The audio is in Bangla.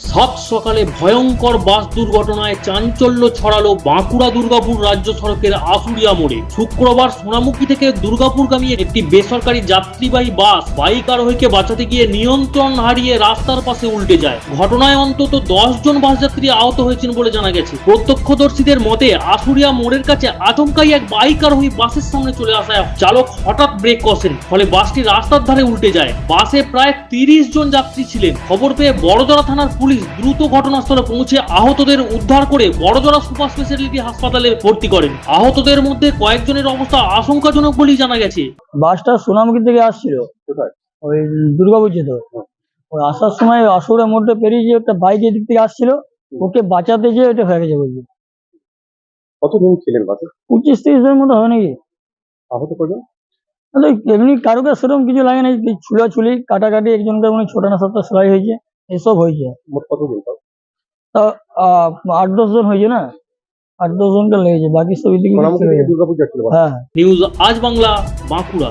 সাত সকালে ভয়ঙ্কর বাস দুর্ঘটনায় চাঞ্চল্য ছড়ালো বাঁকুড়া দুর্গাপুর রাজ্য সড়কের আশুলিয়া মোড়ে। শুক্রবার সোনামুখী থেকে দুর্গাপুরগামী একটি বেসরকারি যাত্রীবাহী বাস বাইক আরোহীকে বাঁচাতে গিয়ে নিয়ন্ত্রণ হারিয়ে রাস্তার পাশে উল্টে যায়। ঘটনায় অন্তত দশ জন বাস যাত্রী আহত হয়েছেন বলে জানা গেছে। প্রত্যক্ষদর্শীদের মতে আশুলিয়া মোড়ের কাছে আচমকাই এক বাইক আরোহী বাসের সামনে চলে আসায় চালক হঠাৎ ব্রেক কষেন, ফলে বাসটি রাস্তার ধারে উল্টে যায়। বাসে প্রায় তিরিশ জন যাত্রী ছিলেন। খবর পেয়ে বড়দরা থানার পুলিশ দ্রুত ঘটনাস্থলে পৌঁছে আহতদের উদ্ধার করে বড়জরা সুপার স্পেশালিটি হাসপাতালে ভর্তি করেন। আহতদের মধ্যে কয়েকজনের অবস্থা আশঙ্কাজনক বলেই জানা গেছে। বাসটা সোনামুখী থেকে আসছিল। ওই দুর্গাপুর যেত ওই আসার সময় আসুরের মধ্যে পেরিয়ে যে একটা বাইক এদিক থেকে আসছিল। ওকে বাঁচাতে যেয়ে ওটা হয়ে গেছে বলছি। কতদিন ছিলেন বাসে? পঁচিশ তিরিশ জনের মতো হয় নাকি? আহত কজন? তাহলে এমনি কারোকে সেরকম কিছু লাগে না ছুলাছুলি কাটাকাটি একজনকে মানে ছোট না সপ্তাহ সেলাই হয়েছে। এসব হয়েছে মোট কতদিন তাও? তা আহ, আট দশ জন হয়েছে না? আট দশ জনটা লেগেছে বাকি সব এদিকে। দুর্গাপুর হ্যাঁ নিউজ আজ বাংলা বাঁকুড়া।